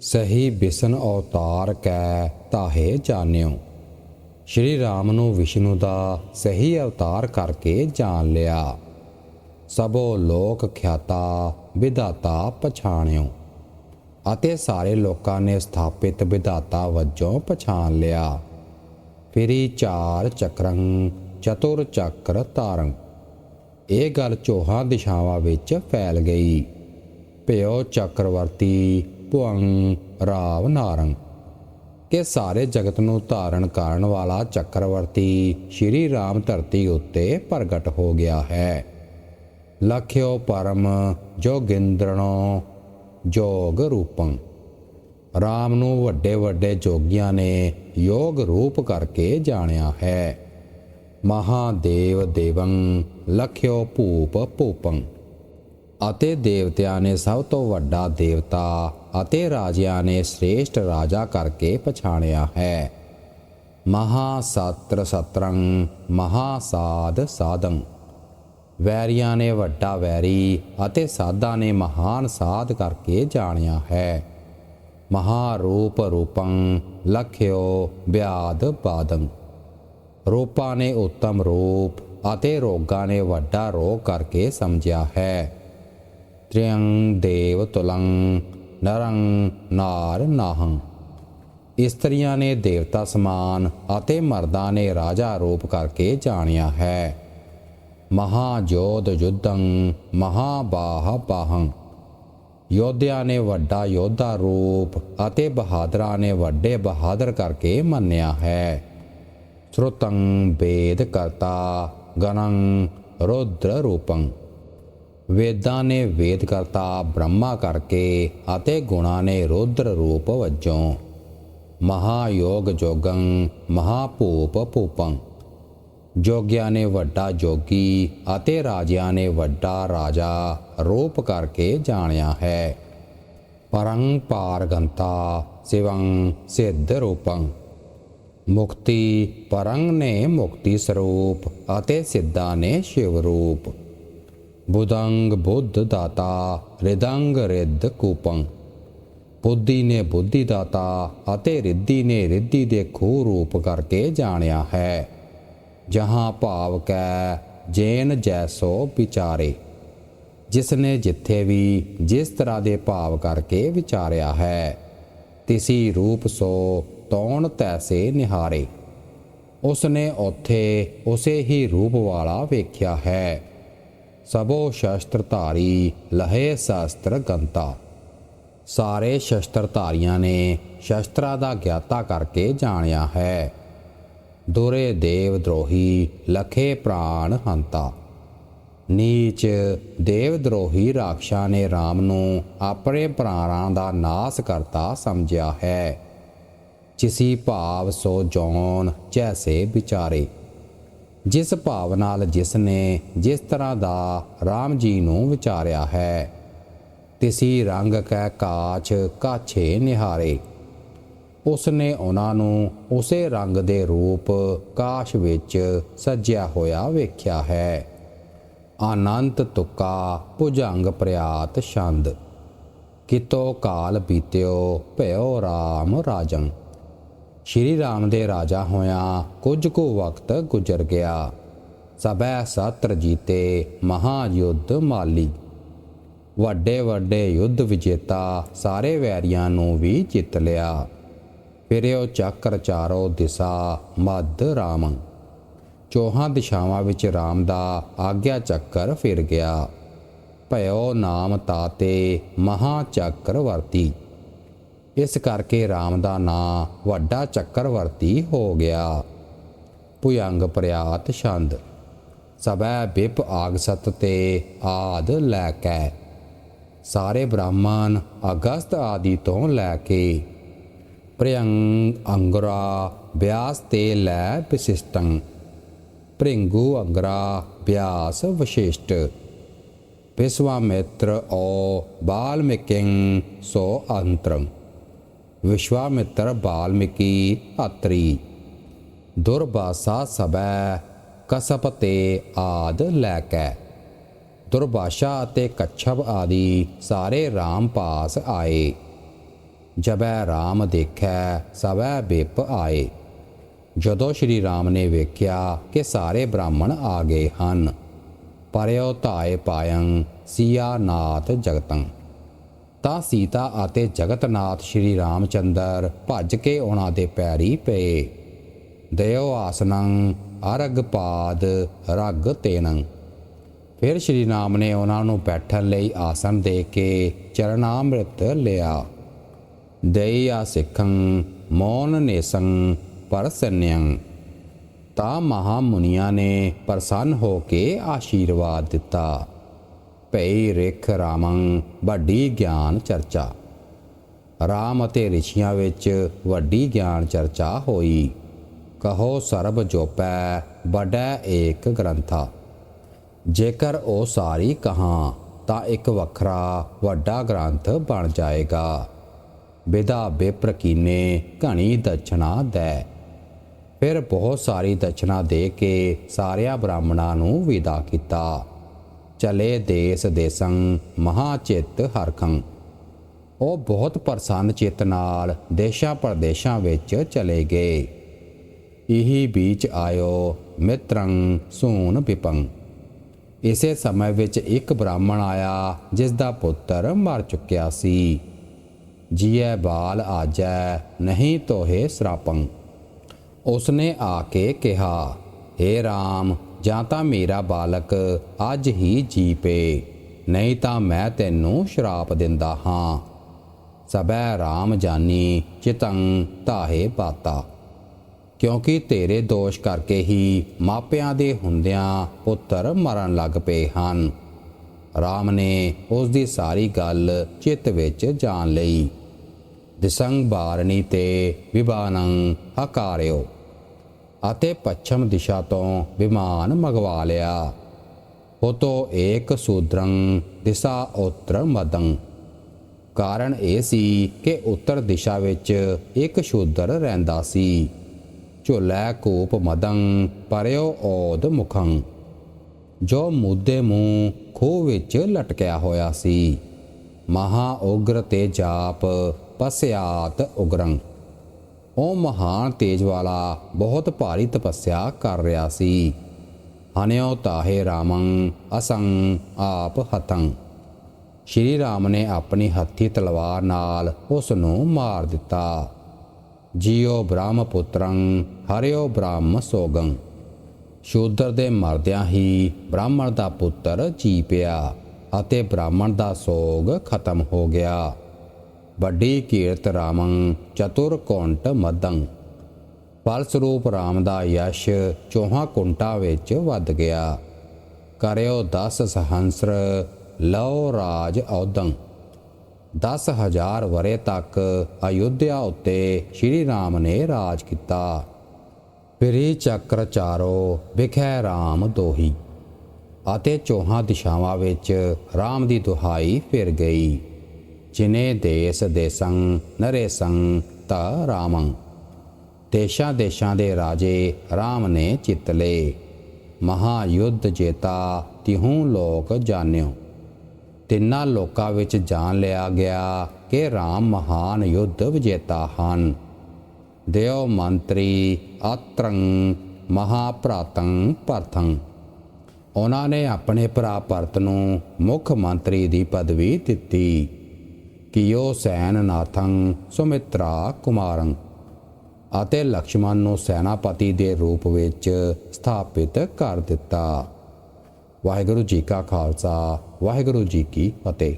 ਸਹੀ ਬਿਸ਼ਨ ਅਵਤਾਰ ਕੈ ਤਾਹੇ ਜਾਣਿਓ। ਸ਼੍ਰੀ ਰਾਮ ਨੂੰ ਵਿਸ਼ਨੂੰ ਦਾ ਸਹੀ ਅਵਤਾਰ ਕਰਕੇ ਜਾਣ ਲਿਆ। ਸਭੋ ਲੋਕ ਖਿਆਤਾ ਵਿਦਾਤਾ ਪਛਾਣਿਓ ਅਤੇ ਸਾਰੇ ਲੋਕਾਂ ਨੇ ਸਥਾਪਿਤ ਵਿਦਾਤਾ ਵਜੋਂ ਪਛਾਣ ਲਿਆ। ਫਿਰੀ ਚਾਰ ਚੱਕਰੰ, ਚਤੁਰ ਚੱਕਰ ਤਾਰੰ ਇਹ ਗੱਲ ਚੋਹਾਂ ਦਿਸ਼ਾਵਾਂ ਵਿੱਚ ਫੈਲ ਗਈ। ਭਿਓ ਚੱਕਰਵਰਤੀ ਭੁਵੰ ਰਾਵ ਨਾਰੰਗ। ਕਿ ਸਾਰੇ ਜਗਤ ਨੂੰ ਧਾਰਨ ਕਰਨ ਵਾਲਾ ਚੱਕਰਵਰਤੀ ਸ਼੍ਰੀ ਰਾਮ ਧਰਤੀ ਉੱਤੇ ਪ੍ਰਗਟ ਹੋ ਗਿਆ ਹੈ। ਲਖਿਓ ਪਰਮ ਜੋਗਿੰਦਰਣੋ ਜੋਗ ਰੂਪੰ। ਰਾਮ ਨੂੰ ਵੱਡੇ ਵੱਡੇ ਜੋਗੀਆਂ ਨੇ ਯੋਗ ਰੂਪ ਕਰਕੇ ਜਾਣਿਆ ਹੈ। ਮਹਾਦੇਵ ਦੇਵੰ ਲਖਿਓ ਭੂਪ ਭੂਪੰ। ਅਤੇ ਦੇਵਤਿਆਂ ਨੇ ਸਭ ਤੋਂ ਵੱਡਾ ਦੇਵਤਾ ਅਤੇ ਰਾਜਿਆਂ ਨੇ ਸ੍ਰੇਸ਼ਟ ਰਾਜਾ ਕਰਕੇ ਪਛਾਣਿਆ ਹੈ। ਮਹਾ ਸਤਰ ਸਤਰੰ ਮਹਾ ਸਾਧ। ਸਾਧੰ ਵੈਰੀਆਂ ਨੇ ਵੱਡਾ ਵੈਰੀ ਅਤੇ ਸਾਧਾਂ ਨੇ ਮਹਾਨ ਸਾਧ ਕਰਕੇ ਜਾਣਿਆ ਹੈ। ਮਹਾਰੂਪ ਰੂਪੰ ਲਖਿਓ ਵਿਆਦ ਬਾਦੰ। ਰੂਪਾਂ ਨੇ ਉੱਤਮ ਰੂਪ ਅਤੇ ਰੋਗਾਂ ਨੇ ਵੱਡਾ ਰੋਗ ਕਰਕੇ ਸਮਝਿਆ ਹੈ। ਤ੍ਰਿਯੰ ਦੇਵ ਤੁਲੰ ਨਰੰ ਨਾਰ ਨਾਹੰ। ਇਸਤਰੀਆਂ ਨੇ ਦੇਵਤਾ ਸਮਾਨ ਅਤੇ ਮਰਦਾਂ ਨੇ ਰਾਜਾ ਰੂਪ ਕਰਕੇ ਜਾਣਿਆ ਹੈ। ਮਹਾਜੋਧ ਯੁੱਧੰ ਮਹਾਬਾਹ ਬਾਹੰ ਯੋਧਿਆਂ ਨੇ ਵੱਡਾ ਯੋਧਾ ਰੂਪ ਅਤੇ ਬਹਾਦਰਾਂ ਨੇ ਵੱਡੇ ਬਹਾਦਰ ਕਰਕੇ ਮੰਨਿਆ ਹੈ। ਸ਼ਰੁਤੰ ਵੇਦ ਕਰਤਾ ਗਣੰ ਰੁਦਰ ਰੂਪੰ। ਵੇਦਾਂ ਨੇ ਵੇਦ ਕਰਤਾ ਬ੍ਰਹਮਾ ਕਰਕੇ ਅਤੇ ਗੁਣਾ ਨੇ ਰੁਦਰ ਰੂਪ ਵਜੋਂ ਮਹਾਯੋਗ ਜੋਗੰ ਮਹਾਭੂਪ ਭੂਪੰ। ਜੋਗਿਆਂ ਨੇ ਵੱਡਾ ਜੋਗੀ ਅਤੇ ਰਾਜਿਆਂ ਨੇ ਵੱਡਾ ਰਾਜਾ ਰੂਪ ਕਰਕੇ ਜਾਣਿਆ ਹੈ। ਪਰੰ ਪਾਰਗੰਤਾ ਸਿਵੰ ਸਿੱਧ ਰੂਪੰ। ਮੁਕਤੀ ਪਰੰਗ ਨੇ ਮੁਕਤੀ ਸਰੂਪ ਅਤੇ ਸਿੱਧਾ ਨੇ ਸ਼ਿਵ ਰੂਪ। ਬੁਦੰਗ ਬੁੱਧ ਦਾਤਾ ਰਿਦੰਗ ਰਿੱਧ ਕੂਪੰ। ਬੁੱਧੀ ਨੇ ਬੁੱਧੀ ਦਾਤਾ ਅਤੇ ਰਿੱਧੀ ਨੇ ਰਿੱਧੀ ਦੇ ਖੂ ਰੂਪ ਕਰਕੇ ਜਾਣਿਆ ਹੈ। ਜਹਾਂ ਭਾਵ ਕੈ, ਜੇਨ ਜੈਸੋ ਵਿਚਾਰੇ। ਜਿਸ ਨੇ ਜਿੱਥੇ ਵੀ, ਜਿਸ ਤਰ੍ਹਾਂ ਦੇ ਭਾਵ ਕਰਕੇ ਵਿਚਾਰਿਆ ਹੈ, ਤਿਸੀ ਰੂਪ ਸੋ ਤੌਣ ਤੈਸੇ ਨਿਹਾਰੇ। ਉਸ ਨੇ ਉਥੇ ਉਸੇ ਹੀ ਰੂਪ ਵਾਲਾ ਵੇਖਿਆ ਹੈ। ਸਭੋ ਸ਼ਸਤਰ ਧਾਰੀ, ਲਹੇ ਸ਼ਸਤਰ ਗੰਤਾ। ਸਾਰੇ ਸ਼ਸਤਰ ਧਾਰੀਆਂ ਨੇ ਸ਼ਸਤਰਾਂ ਦਾ ਗਿਆਤਾ ਕਰਕੇ ਜਾਣਿਆ ਹੈ। ਦੁਰੇ ਦੇਵ ਦਰੋਹੀ, ਲਖੇ ਪ੍ਰਾਣ ਹੰਤਾ। ਨੀਚ ਦੇਵ ਦਰੋਹੀ ਰਾਖਸ਼ਾ ਨੇ RAM ਨੂੰ ਆਪਣੇ ਪ੍ਰਾਣਾਂ ਦਾ ਨਾਸ ਕਰਤਾ ਸਮਝਿਆ ਹੈ। ਜਿਸੀ ਭਾਵ ਸੋ ਜੌਨ ਜੈਸੇ ਵਿਚਾਰੇ। ਜਿਸ ਭਾਵ ਨਾਲ ਜਿਸ ਨੇ ਜਿਸ ਤਰ੍ਹਾਂ ਦਾ RAM ਜੀ ਨੂੰ ਵਿਚਾਰਿਆ ਹੈ, ਤਿਸੀ ਰੰਗ ਕੈ ਕਾਛ ਕਾਛੇ ਨਿਹਾਰੇ। ਉਸ ਨੇ ਉਹਨਾਂ ਨੂੰ ਉਸੇ ਰੰਗ ਦੇ ਰੂਪ ਕਾਸ਼ ਵਿੱਚ ਸਜਿਆ ਹੋਇਆ ਵੇਖਿਆ ਹੈ। ਆਨੰਤ ਤੁਕਾ ਭੁਜੰਗ ਪ੍ਰਿਆਤ ਛੰਦ। ਕਿਤੋ ਕਾਲ ਬੀਤਿਓ ਭਇਓ RAM ਰਾਜੰ। ਸ਼੍ਰੀ ਰਾਮ ਦੇ ਰਾਜਾ ਹੋਇਆ ਕੁਝ ਕੁ ਵਕਤ ਗੁਜ਼ਰ ਗਿਆ। ਸਭੈ ਸਤਰ ਜੀਤੇ ਮਹਾਯੁੱਧ ਮਾਲੀ। ਵੱਡੇ ਵੱਡੇ ਯੁੱਧ ਵਿਜੇਤਾ ਸਾਰੇ ਵੈਰੀਆਂ ਨੂੰ ਵੀ ਜਿੱਤ ਲਿਆ। ਫਿਰਿਓ ਚੱਕਰ ਚਾਰੋ ਦਿਸ਼ਾ ਮੱਧ ਰਾਮ। ਚੋਹਾਂ ਦਿਸ਼ਾਵਾਂ ਵਿੱਚ ਰਾਮ ਦਾ ਆਗਿਆ ਚੱਕਰ ਫਿਰ ਗਿਆ। ਭਇਓ ਨਾਮ ਤਾਤੇ ਮਹਾ ਚੱਕਰਵਰਤੀ। ਇਸ ਕਰਕੇ RAM ਦਾ ਨਾਂ ਵੱਡਾ ਚੱਕਰਵਰਤੀ ਹੋ ਗਿਆ। ਭੁਯੰਗ ਪ੍ਰਿਆਤ ਛੰਦ ਸਭੈ ਬਿਪ ਆਗਸਤ ਤੇ ਆਦ ਲੈ ਕੇ, ਸਾਰੇ ਬ੍ਰਾਹਮਣ ਅਗਸਤ ਆਦਿ ਤੋਂ ਲੈ ਕੇ ਪ੍ਰਿਯੰਗ ਅੰਗਰਾ ਬਿਆਸ ਤੇ ਲੈ ਵਿਸ਼ਿਸ਼ਟੰ ਪ੍ਰਿੰਗੂ ਅੰਗਰਾ ਬਿਆਸ ਵਿਸ਼ਿਸ਼ਟ। ਵਿਸ਼ਵਾਮਿਤਰ ਓ ਬਾਲਮਿਕਿੰ ਸੋ ਅੰਤਰੰ। ਵਿਸ਼ਵਾਮਿਤਰ ਬਾਲਮਿਕੀ ਅਤਰੀ। ਦੁਰਬਾਸਾ ਸਬੈ ਕਸਪ ਤੇ ਆਦ ਲੈ ਕੇ ਦੁਰਬਾਸ਼ਾ ਅਤੇ ਕੱਛਪ ਆਦਿ ਸਾਰੇ RAM ਪਾਸ ਆਏ। ਜਬੈ RAM ਦੇਖੈ, ਸਵੈ ਬਿਪ ਆਏ। ਜਦੋਂ ਸ਼੍ਰੀ ਰਾਮ ਨੇ ਵੇਖਿਆ ਕਿ ਸਾਰੇ ਬ੍ਰਾਹਮਣ ਆ ਗਏ ਹਨ ਪਰਿਓ ਧਾਏ ਪਾਇੰ ਸੀਆ ਨਾਥ ਜਗਤੰ। ਤਾਂ ਸੀਤਾ ਅਤੇ ਜਗਤਨਾਥ ਸ਼੍ਰੀ ਰਾਮਚੰਦਰ ਭੱਜ ਕੇ ਉਹਨਾਂ ਦੇ ਪੈਰੀ ਪਏ। ਦਇਓ ਆਸਨੰ, ਅਰਗ ਪਾਦ, ਰਗ ਤੇਨੰ। ਫਿਰ ਸ਼੍ਰੀ ਰਾਮ ਨੇ ਉਹਨਾਂ ਨੂੰ ਬੈਠਣ ਲਈ ਆਸਨ ਦੇ ਕੇ ਚਰਨਾਮ੍ਰਿਤ ਲਿਆ। ਦਇਆ ਸਿੱਖੰ, ਮੌਨ ਨੇਸੰ, ਪਰਸਨਯੰ। ਤਾਂ ਮਹਾ ਮੁਨੀਆਂ ਨੇ ਪ੍ਰਸੰਨ ਹੋ ਕੇ ਆਸ਼ੀਰਵਾਦ ਦਿੱਤਾ। ਭਈ ਰਿਖ ਰਾਮੰ ਵੱਡੀ ਗਿਆਨ ਚਰਚਾ। ਰਾਮ ਅਤੇ ਰਿਸ਼ੀਆਂ ਵਿੱਚ ਵੱਡੀ ਗਿਆਨ ਚਰਚਾ ਹੋਈ। ਕਹੋ ਸਰਬ ਜੋਪੈ, ਵੱਡਾ ਏਕ ਗ੍ਰੰਥਾ। ਜੇਕਰ ਉਹ ਸਾਰੀ ਕਹਾਂ, ਤਾਂ ਇੱਕ ਵੱਖਰਾ, ਵੱਡਾ ਗ੍ਰੰਥ ਬਣ ਜਾਏਗਾ। ਵਿਦਾ ਬੇਪਰਕੀਨੇ ਘਣੀ ਦਛਣਾ ਦੈ। ਫਿਰ ਬਹੁਤ ਸਾਰੀ ਦਛਣਾ ਦੇ ਕੇ ਸਾਰਿਆਂ ਬ੍ਰਾਹਮਣਾਂ ਨੂੰ ਵਿਦਾ ਕੀਤਾ। ਚਲੇ ਦੇਸ ਦੇਸੰ ਮਹਾ ਚਿੱਤ ਹਰਖੰ। ਉਹ ਬਹੁਤ ਪ੍ਰਸੰਨ ਚਿੱਤ ਨਾਲ ਦੇਸ਼ਾਂ ਪ੍ਰਦੇਸ਼ਾਂ ਵਿੱਚ ਚਲੇ ਗਏ। ਇਹੀ ਵਿੱਚ ਆਇਓ ਮਿੱਤਰੰ ਸੂਨ ਵਿਪੰ ਇਸੇ ਸਮੇਂ ਵਿੱਚ ਇੱਕ ਬ੍ਰਾਹਮਣ ਆਇਆ ਜਿਸ ਦਾ ਪੁੱਤਰ ਮਰ ਚੁੱਕਿਆ ਸੀ। ਜੀਐ ਬਾਲ ਆਜੈ ਨਹੀਂ ਤੋਹੇ ਸਰਾਪੰ। ਉਸਨੇ ਆ ਕੇ ਕਿਹਾ हे ਰਾਮ ਜਾਂ ਤਾਂ ਮੇਰਾ ਬਾਲਕ ਅੱਜ ਹੀ ਜੀ ਪੇ, ਨਹੀਂ ਤਾਂ ਮੈਂ ਤੈਨੂੰ ਸ਼ਰਾਪ ਦਿੰਦਾ ਹਾਂ। ਸਬੈ ਰਾਮ ਜਾਨੀ ਚਿਤੰ ਤਾਹੇ ਬਾਤਾ ਕਿਉਂਕਿ ਤੇਰੇ ਦੋਸ਼ ਕਰਕੇ ਹੀ ਮਾਪਿਆਂ ਦੇ ਹੁੰਦਿਆਂ ਪੁੱਤਰ ਮਰਨ ਲੱਗ ਪਏ ਹਨ। ਰਾਮ ਨੇ ਉਸ ਦੀ ਸਾਰੀ ਗੱਲ ਚਿੱਤ ਵਿੱਚ ਜਾਣ ਲਈ। ਦਿਸੰਗ ਬਾਰਣੀ ਤੇ ਵਿਬਾਨੰ ਹਕਾਰਿਓ। ਅਤੇ ਪੱਛਮ ਦਿਸ਼ਾ ਤੋਂ ਵਿਮਾਨ ਮੰਗਵਾ ਲਿਆ। ਹੋਤੋ ਏਕ ਸੂਦਰੰ ਦਿਸ਼ਾ ਉੱਤਰ ਮਦੰ। ਕਾਰਨ ਇਹ ਸੀ ਕਿ ਉੱਤਰ ਦਿਸ਼ਾ ਵਿੱਚ ਇੱਕ ਸ਼ੂਦਰ ਰਹਿੰਦਾ ਸੀ। ਝੋਲੇ ਕੂਪ ਮਦੰ ਪਰਿਓ ਔਦ ਮੁਖੰ। ਜੋ ਮੁੱਦੇ ਮੂੰਹ ਖੂਹ ਵਿੱਚ ਲਟਕਿਆ ਹੋਇਆ ਸੀ। ਮਹਾ ਉਗਰ ਤੇ ਜਾਪ ਪਸਿਆਤ ਉਗਰੰ। ਉਹ ਮਹਾਨ ਤੇਜ ਵਾਲਾ, ਬਹੁਤ ਭਾਰੀ ਤਪੱਸਿਆ ਕਰ ਰਿਹਾ ਸੀ। ਹਨਿਓ ਤਾਹੇ ਰਾਮੰ, ਅਸੰ ਆਪ ਹਤੰ ਸ਼੍ਰੀ ਰਾਮ ਨੇ ਆਪਣੀ ਹੱਥੀ ਤਲਵਾਰ ਨਾਲ ਉਸ ਨੂੰ ਮਾਰ ਦਿੱਤਾ। ਜੀਓ ਬ੍ਰਹਮ ਪੁੱਤਰੰ ਹਰਿਓ ਬ੍ਰਹਮ ਸੋਗੰ। ਸ਼ੂਦਰ ਦੇ ਮਰਦਿਆਂ ਹੀ ਬ੍ਰਾਹਮਣ ਦਾ ਪੁੱਤਰ ਜੀ ਪਿਆ ਅਤੇ ਬ੍ਰਾਹਮਣ ਦਾ ਸੋਗ ਖਤਮ ਹੋ ਗਿਆ। ਵੱਡੀ ਕੀਰਤ ਰਾਮੰ ਚਤੁਰ ਕੁੰਟ ਮਦੰ। ਫਲਸਰੂਪ ਰਾਮ ਦਾ ਯਸ਼ ਚੋਹਾਂ ਕੁੰਟਾਂ ਵਿੱਚ ਵੱਧ ਗਿਆ। ਕਰਿਓ 10 ਸਹੰਸਰ, ਲਓ ਰਾਜ ਔਦੰ 10000 ਵਰੇ ਤੱਕ ਅਯੁੱਧਿਆ ਉੱਤੇ ਸ਼੍ਰੀ ਰਾਮ ਨੇ ਰਾਜ ਕੀਤਾ। ਫਿਰੀ ਚੱਕਰ ਚਾਰੋ ਵਿਖੈ ਰਾਮ ਦੋਹੀ। ਅਤੇ ਚੋਹਾਂ ਦਿਸ਼ਾਵਾਂ ਵਿੱਚ ਰਾਮ ਦੀ ਦੁਹਾਈ ਫਿਰ ਗਈ। ਜਿਨੇ ਦੇਸ ਦੇਸੰ ਨਰੇਸੰ ਤਾ ਰਾਮੰ। ਦੇਸ਼ਾਂ ਦੇਸ਼ਾਂ ਦੇ ਰਾਜੇ ਰਾਮ ਨੇ ਜਿੱਤ ਲਏ ਮਹਾ ਯੁੱਧ ਜੇਤਾ ਤਿਹੂ ਲੋਕ ਜਾਣਿਓ। ਤਿੰਨਾਂ ਲੋਕਾਂ ਵਿੱਚ ਜਾਣ ਲਿਆ ਗਿਆ ਕਿ ਰਾਮ ਮਹਾਨ ਯੁੱਧ ਵਿਜੇਤਾ ਹਨ। ਦੇਵ ਮੰਤਰੀ ਆਤਰੰ ਮਹਾਪ੍ਰਾਤੰ ਪਰਥੰ ਉਹਨਾਂ ਨੇ ਆਪਣੇ ਭਰਾ ਭਰਤ ਨੂੰ ਮੁੱਖ ਮੰਤਰੀ ਦੀ ਪਦਵੀ ਦਿੱਤੀ। ਕਿਯੋ ਸੈਨ ਨਾਥੰ ਸੁਮਿਤਰਾ ਕੁਮਾਰੰ, ਅਤੇ ਲਕਸ਼ਮਣ ਨੂੰ ਸੈਨਾਪਤੀ ਦੇ ਰੂਪ ਵਿੱਚ ਸਥਾਪਿਤ ਕਰ ਦਿੱਤਾ। ਵਾਹਿਗੁਰੂ ਜੀ ਕਾ ਖਾਲਸਾ, ਵਾਹਿਗੁਰੂ ਜੀ ਕੀ ਫਤਿਹ।